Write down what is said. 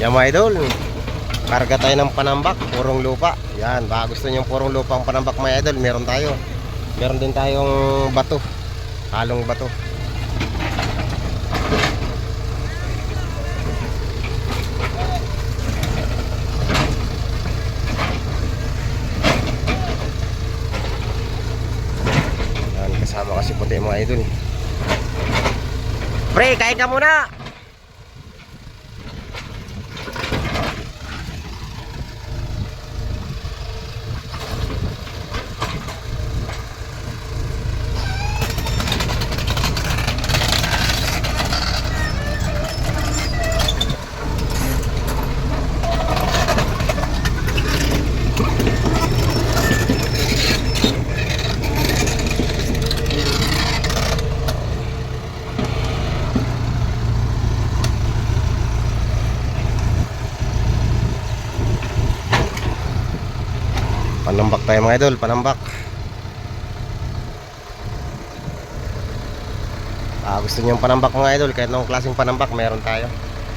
Yan mga idol. Karga tayo ng panambak, purong lupa. Yan, baka gusto niyo purong lupa ang panambak mga idol, meron tayo. Meron din tayong bato. Halong bato. Yan, kasama kasi puti mga idol. Pre, kain ka muna! Panambak tayo mga idol, panambak. Ah, gusto niyo yung panambak mga idol, kahit anong klaseng panambak meron tayo.